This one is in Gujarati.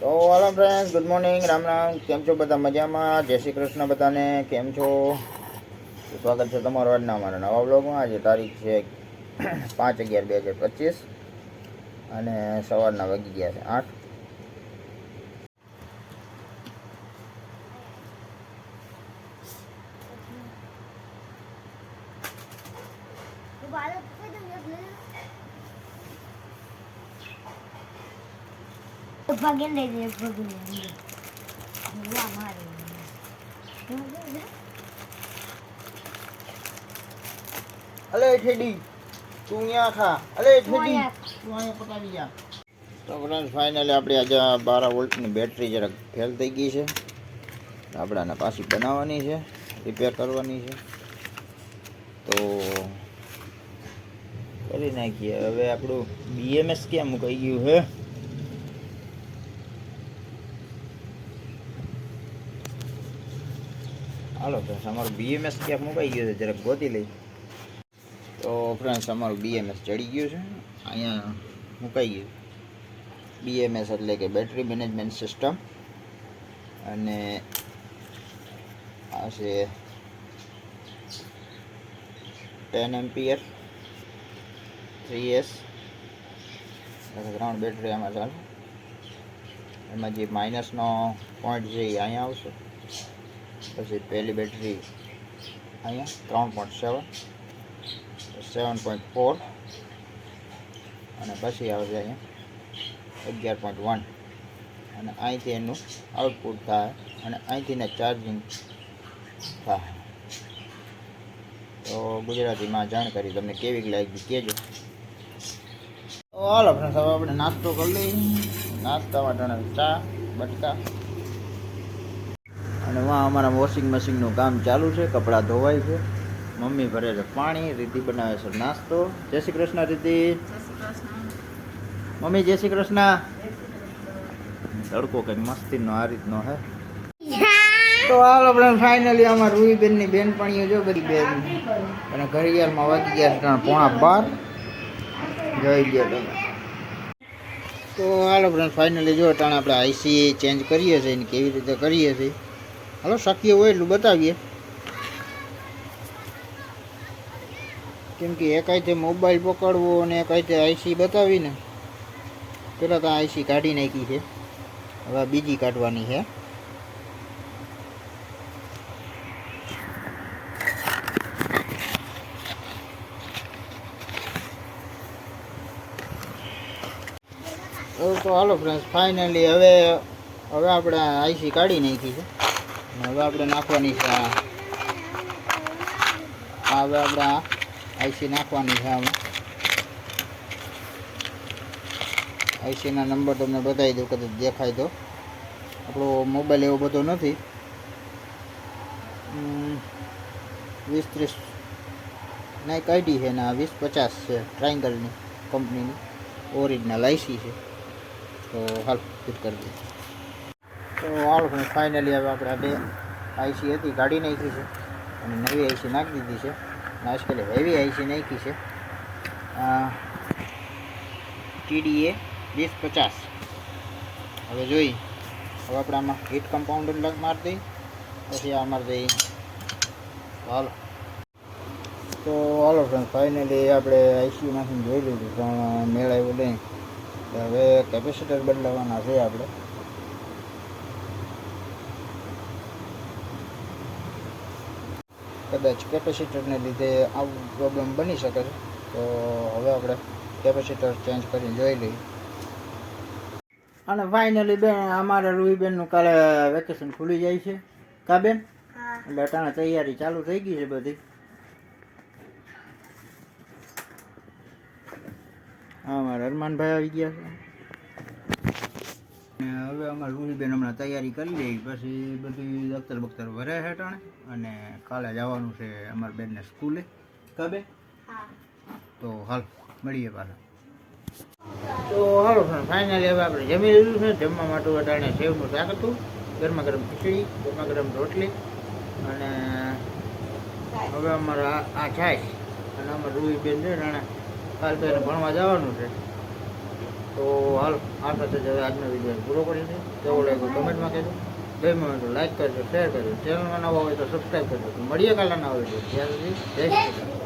તો hello friend good morning Ram Ram. કેમ છો બધા મજામાં? જય શ્રી કૃષ્ણ બધાને. કેમ છો? સ્વાગત છે તમારું આજના અમારા નવા બ્લોગમાં આજે તારીખ છે પાંચ અગિયાર બે હજાર પચીસ અને સવારના વાગી ગયા છે આઠ. ભગન લઈ દે ભગન લઈ મારે. અલે ઠેડી તું અહીંયા ખા. અલે ઠેડી તું અહીંયા પટાવી જા. તો ફ્રેન્ડ ફાઇનલી આપણી આજે બારા વોલ્ટની બેટરી જરાક ફેલ થઈ ગઈ છે. આપણાને પાછી બનાવવાની છે રિપેર કરવાની છે. તો કરી નાખીએ. હવે આપણું બીએમએસ ક્યાં મુકાઈ ગયું હે હાલો ફ્રેન્ડ્સ અમારું બીએમએસ ક્યાં મુકાઈ ગયું છે? જરાક ગોતી લઈ. તો ફ્રેન્ડ્સ અમારું બીએમએસ ચડી ગયું છે. અહીંયા મુકાઈ ગયું. બીએમએસ એટલે કે બેટરી મેનેજમેન્ટ સિસ્ટમ અને આ છે ટેન એમ્પિયર થ્રી એસ ત્રણ બેટરી આમાં ચાલે. એમાં જે માઇનસનો પોઈન્ટ છે એ અહીંયા આવશે. પછી પહેલી બેટરી અહીંયા ત્રણ point seven seven point four અને પછી આવશે અહીંયા અગિયાર પોઈન્ટ વન અને અહીંથી એનું આઉટપુટ થાય અને અહીંથી ને ચાર્જિંગ થાય. તો ગુજરાતીમાં જાણકારી તમને કેવી લાગી કહેજો હાલો ફ્રેન્ડ્સ હવે આપણે નાસ્તો કરી લઈએ. નાસ્તા માટે ચા, બટકા. અને વાં અમારા વોશિંગ મશીનનું કામ ચાલુ છે કપડાં ધોવાય છે. મમ્મી ભરે છે પાણી રીતિ બનાવે છે નાસ્તો. જય શ્રી કૃષ્ણ રીતિ મમ્મી જય શ્રી કૃષ્ણ. તડકો કંઈક મસ્તીનો આ રીતનો હે. તો હાલ આપણે ફાઇનલી અમાર રૂહીબેનની બેનપણીઓ જો બધી બેન અને ઘડિયાળમાં વાગી ગયા ત્રણ પોણા બાર. જોઈ ગયા તમે તો હાલો ફ્રેન્ડ ફાઇનલી જો ટાણે આપણે આઈસી ચેન્જ કરીએ છીએ ને કેવી રીતે કરીએ છીએ. હાલો શક્ય હોય એટલું બતાવીએ. કેમ કે એક એકાઈતે મોબાઈલ પકડવો અને એક એકાઈતે આઈસી બતાવીને. પહેલાં તો આઈસી કાઢી નાખી છે. હવે બીજી કાઢવાની છે. તો હાલો ફ્રેન્ડ્સ ફાઇનલી હવે હવે આપણે આઈસી કાઢી નાખી છે. હવે આપણે નાખવાની છે હવે આપણે આઈસી નાખવાની છે આઈસીના નંબર તમને બતાવી દઉં, કદાચ દેખાય તો. આપણો મોબાઈલ એવો બધો નથી. વીસ ત્રીસ, નહીં, કાઢી છે ને આ વીસ પચાસ છે, ટ્રાયંગલની કંપનીની. ઓરિજિનલ આઈસી છે. તો હાલ ફિટ કરી દઈએ. તો હાલ ફાઇનલી હવે આપણે બે આઈસી હતી કાઢી નાખી છે. અને નવી આઈસી નાખી દીધી છે. આજકાલ હેવી આઈસી નાખી છે. ટીડીએ વીસ પચાસ. હવે જોઈ, હવે આપણે આમાં હીટ કમ્પાઉન્ડર મારી દઈ, પછી આ મારી દઈ હાલો. તો હાલો ફ્રેન્ડ ફાઇનલી આપણે આઈસીયુમાંથી જોઈ લીધું, પણ મેળ આવ્યો નહીં હવે કેપેસિટર બદલાવાના છે આપણે. કદાચ કેપેસિટરને લીધે આવું પ્રોબ્લેમ બની શકે છે. તો હવે આપણે કેપેસિટર ચેન્જ કરીને જોઈ લઈએ. અને ફાઇનલી બેન અમારા રૂહીબેનનું કાલે વેકેશન ખુલી જાય છે. કા બેન? હા. એટલે અટાણે તૈયારી ચાલુ થઈ ગઈ છે બધી. હા મારા અરમાનભાઈ આવી ગયા છે. હવે અમારે રૂહીબેન હમણાં તૈયારી કરી લઈ પછી બધી દફતર બખ્તર ભરે અટાણે અને કાલે જવાનું છે અમારા બેનને સ્કૂલે. કબે તો હાલ મળીએ પાછા. તો હાલો ફાઇનલી હવે આપણે જમી લીધું છે જમવા માટે અટાણે સેવનું શાક હતું ગરમા ગરમ ખીચડી ગરમા ગરમ રોટલી અને હવે અમારા આ- છાશ અને અમારે રૂહી બેન છે રાણા કાલ તો એને ભણવા જવાનું છે. તો હાલ, આ સાથે જ હવે આજનો વીડિયો પૂરો કરી દે કેવો લાગ્યો કમેન્ટમાં કહેજો. બે મિનિટ લાઈક કરજો શેર કરજો. ચેનલમાં નવા હોય તો સબસ્ક્રાઈબ કરજો. મળીએ કાલના નવા વીડિયો ત્યાં સુધી જય